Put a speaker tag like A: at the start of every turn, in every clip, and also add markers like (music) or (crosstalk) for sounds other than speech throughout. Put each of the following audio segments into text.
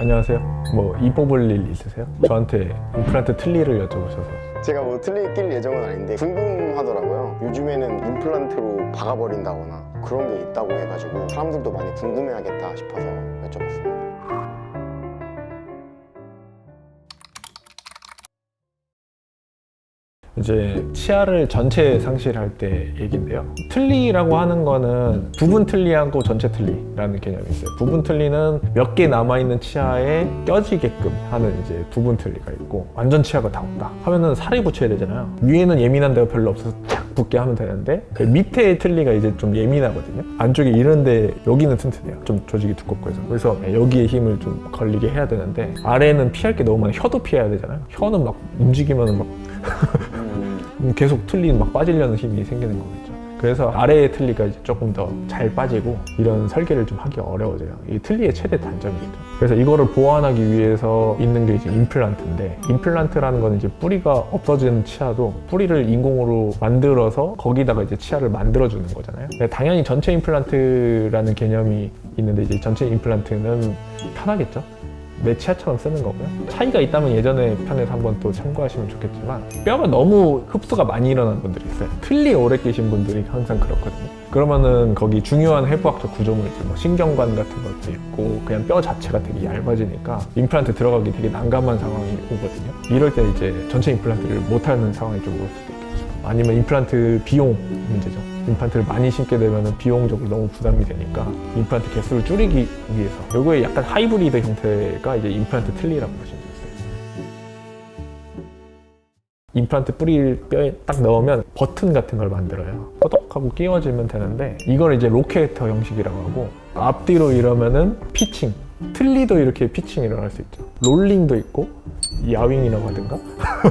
A: 안녕하세요. 뭐 이 뽑을 일 있으세요? 저한테 임플란트 틀니를 여쭤보셔서
B: 제가 뭐 틀리 낄 예정은 아닌데 궁금하더라고요. 요즘에는 임플란트로 박아버린다거나 그런 게 있다고 해가지고 사람들도 많이 궁금해하겠다 싶어서 여쭤봤습니다.
A: 이제 치아를 전체 상실할 때 얘긴데요. 틀니라고 하는 거는 부분 틀니하고 전체 틀니라는 개념이 있어요. 부분 틀니는 몇 개 남아 있는 치아에 껴지게끔 하는 이제 부분 틀니가 있고 완전 치아가 다 없다 하면은 살이 붙여야 되잖아요. 위에는 예민한 데가 별로 없어서 쫙 붙게 하면 되는데 그 밑에 틀니가 이제 좀 예민하거든요. 안쪽에 이런데 여기는 튼튼해요. 좀 조직이 두껍고 해서 그래서 여기에 힘을 좀 걸리게 해야 되는데 아래는 피할 게 너무 많아. 혀도 피해야 되잖아요. 혀는 막 움직이면 막 음, (laughs) 계속 틀니 막 빠지려는 힘이 생기는 거겠죠. 그래서 아래의 틀니가 조금 더 잘 빠지고 이런 설계를 좀 하기 어려워져요. 이 틀니의 최대 단점이겠죠. 그래서 이거를 보완하기 위해서 있는 게 이제 임플란트인데 임플란트라는 건 이제 뿌리가 없어지는 치아도 뿌리를 인공으로 만들어서 거기다가 이제 치아를 만들어 주는 거잖아요. 근데 당연히 전체 임플란트라는 개념이 있는데 이제 전체 임플란트는 편하겠죠. 내 치아처럼 쓰는 거고요. 차이가 있다면 예전에 편에서 한번 또 참고하시면 좋겠지만 뼈가 너무 흡수가 많이 일어나는 분들이 있어요. 틀리 오래 끼신 분들이 항상 그렇거든요. 그러면은 거기 중요한 해부학적 구조물들, 뭐 신경관 같은 것도 있고 그냥 뼈 자체가 되게 얇아지니까 임플란트 들어가기 되게 난감한 상황이 오거든요. 이럴 때 이제 전체 임플란트를 못하는 상황이 좀 올 수도 있겠죠. 아니면 임플란트 비용 문제죠. 임플란트를 많이 심게 되면 비용적으로 너무 부담이 되니까 임플란트 개수를 줄이기 위해서 요거의 약간 하이브리드 형태가 이제 임플란트 틀니라고 보시면 되겠어요. 임플란트 뿌리를 뼈에 딱 넣으면 버튼 같은 걸 만들어요. 또덕 하고 끼워지면 되는데 이걸 이제 로케이터 형식이라고 하고 앞뒤로 이러면은 피칭 틀니도 이렇게 피칭이 일어날 수 있죠. 롤링도 있고 야윙이라고 하든가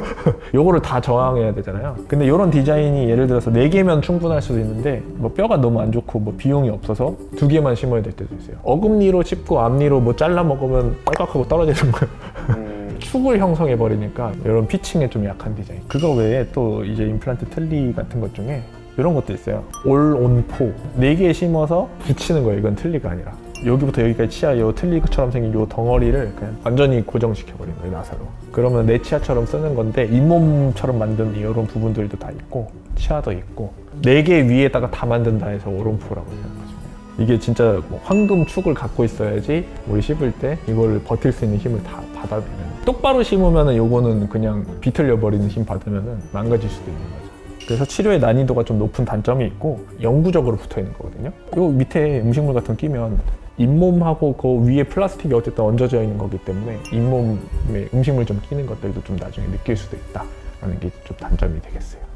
A: (laughs) 요거를 다 저항해야 되잖아요. 근데 이런 디자인이 예를 들어서 네 개면 충분할 수도 있는데 뭐 뼈가 너무 안 좋고 뭐 비용이 없어서 두 개만 심어야 될 때도 있어요. 어금니로 씹고 앞니로 뭐 잘라 먹으면 딸깍하고 떨어지는 거예요.
B: 음, (laughs)
A: 축을 형성해 버리니까 이런 피칭에 좀 약한 디자인. 그거 외에 또 이제 임플란트 틀니 같은 것 중에 이런 것도 있어요. 올, 온, 포. 네개 심어서 붙이는 거예요. 이건 틀니가 아니라. 여기부터 여기까지 치아 요 틀니처럼 생긴 요 덩어리를 그냥 완전히 고정시켜 버린 거예요. 나사로. 그러면 내 치아처럼 쓰는 건데 잇몸처럼 만든 이런 부분들도 다 있고 치아도 있고 네 개 위에다가 다 만든다 해서 오론포라고 생각하시면. 이게 진짜 뭐 황금 축을 갖고 있어야지 우리 씹을 때 이걸 버틸 수 있는 힘을 다 받아내는 똑바로 심으면은 요거는 그냥 비틀려 버리는 힘 받으면은 망가질 수도 있는 거죠. 그래서 치료의 난이도가 좀 높은 단점이 있고 영구적으로 붙어 있는 거거든요. 요 밑에 음식물 같은 거 끼면 잇몸하고 그 위에 플라스틱이 어쨌든 얹어져 있는 거기 때문에 잇몸에 음식물 좀 끼는 것들도 좀 나중에 느낄 수도 있다라는 게 좀 단점이 되겠어요.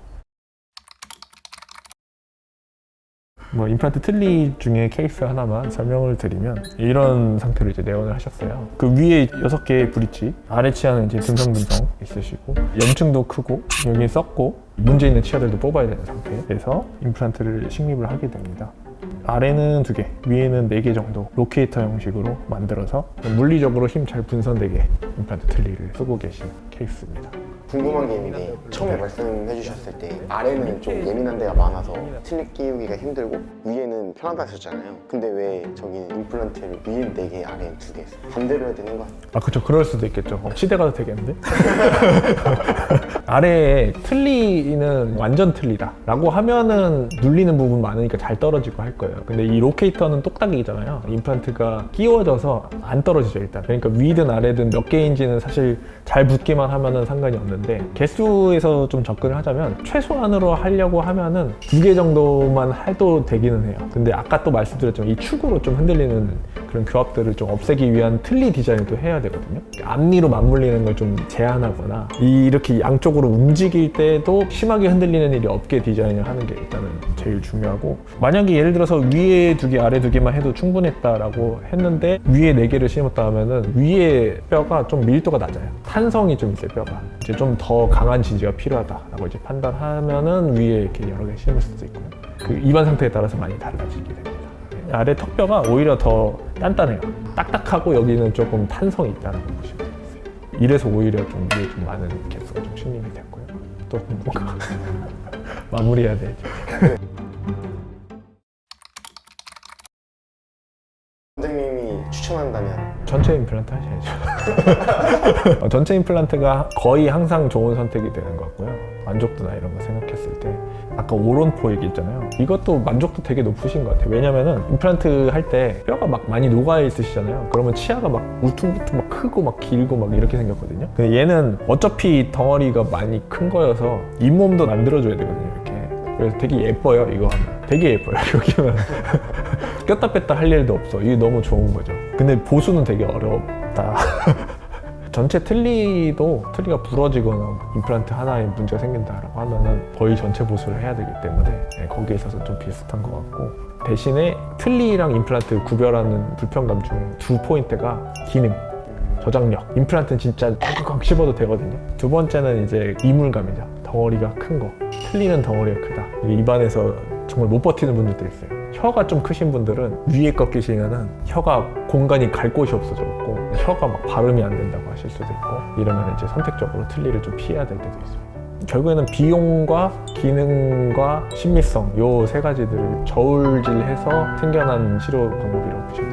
A: 뭐 임플란트 틀니 중에 케이스 하나만 설명을 드리면 이런 상태로 이제 내원을 하셨어요. 그 위에 여섯 개의 브릿지, 아래 치아는 이제 듬성듬성 있으시고 염증도 크고 여기 썩고 문제 있는 치아들도 뽑아야 되는 상태에서 임플란트를 식립을 하게 됩니다. 아래는 두 개, 위에는 네 개 정도 로케이터 형식으로 만들어서 물리적으로 힘 잘 분산되게 임플란트 틀니를 쓰고 계신 케이스입니다.
B: 궁금한 게 있는데 처음에 말씀해 주셨을 때 아래는 좀 예민한 데가 많아서 틀리 끼우기가 힘들고 위에는 편하다 하셨잖아요. 근데 왜 저기는 임플란트를 위엔 4개, 아래는 2개 했어요? 반대로 해야 되는 거 같아요.
A: 아 그쵸 그럴 수도 있겠죠 어, 시대 가도 되겠는데 (laughs) 아래에 틀니는 완전 틀리다 라고 하면은 눌리는 부분 많으니까 잘 떨어지고 할 거예요. 근데 이 로케이터는 똑딱이잖아요. 임플란트가 끼워져서 안 떨어지죠 일단. 그러니까 위든 아래든 몇 개인지는 사실 잘 붙기만 하면은 상관이 없는데 개수에서 좀 접근을 하자면 최소한으로 하려고 하면은 두 개 정도만 해도 되기는 해요. 근데 아까 또 말씀드렸지만 이 축으로 좀 흔들리는 그런 교합들을 좀 없애기 위한 틀니 디자인을 또 해야 되거든요. 앞니로 맞물리는 걸 좀 제한하거나 이렇게 양쪽으로 움직일 때도 심하게 흔들리는 일이 없게 디자인을 하는 게 일단은 제일 중요하고 만약에 예를 들어서 위에 두 개, 아래 두 개만 해도 충분했다라고 했는데 위에 네 개를 심었다 하면은 위에 뼈가 좀 밀도가 낮아요. 탄성이 좀 있어요, 뼈가. 이제 좀 더 강한 지지가 필요하다라고 이제 판단하면은 위에 이렇게 여러 개 심을 수도 있고요. 그 입안 상태에 따라서 많이 달라지게 됩니다. 아래 턱뼈가 오히려 더 단단해요. 딱딱하고 여기는 조금 탄성이 있다는 되겠어요. 이래서 오히려 좀 위에 좀 많은 개수가 좀 신림이 됐고요. 또 뭔가 (laughs) 마무리해야 되죠.
B: 원장님이 추천한다면
A: 전체 임플란트 하셔야죠. (laughs) 어, 전체 임플란트가 거의 항상 좋은 선택이 되는 것 같고요. 만족도나 이런 거 생각했을 때 아까 오론포 얘기했잖아요. 이것도 만족도 되게 높으신 것 같아요. 왜냐면은 임플란트 할 때 뼈가 막 많이 녹아 있으시잖아요. 그러면 치아가 막 울퉁불퉁 막 크고 막 길고 막 이렇게 생겼거든요. 근데 얘는 어차피 덩어리가 많이 큰 거여서 잇몸도 만들어줘야 되거든요. 이렇게. 그래서 되게 예뻐요. 이거 하면. 되게 예뻐요. (laughs) 여기는. (laughs) 꼈다 뺐다 할 일도 없어. 이게 너무 좋은 거죠. 근데 보수는 되게 어렵다. (laughs) 전체 틀니도 틀니가 부러지거나 임플란트 하나에 문제가 생긴다라고 하면은 거의 전체 보수를 해야 되기 때문에 네, 거기에 있어서 좀 비슷한 것 같고 대신에 틀니랑 임플란트 구별하는 불편감 중 두 포인트가 기능 저장력. 임플란트는 진짜 꽉꽉 씹어도 되거든요. 두 번째는 이제 이물감이죠. 덩어리가 큰 거. 틀니는 덩어리가 크다. 입안에서 정말 못 버티는 분들도 있어요. 혀가 좀 크신 분들은 위에 거 끼시면은 혀가 공간이 갈 곳이 없어졌고 혀가 막 발음이 안 된다고 하실 수도 있고 이러면 이제 선택적으로 틀니를 좀 피해야 될 때도 있습니다 결국에는 비용과 기능과 신미성 요 세 가지들을 저울질해서 생겨난 치료 방법이라고 보시면 돼요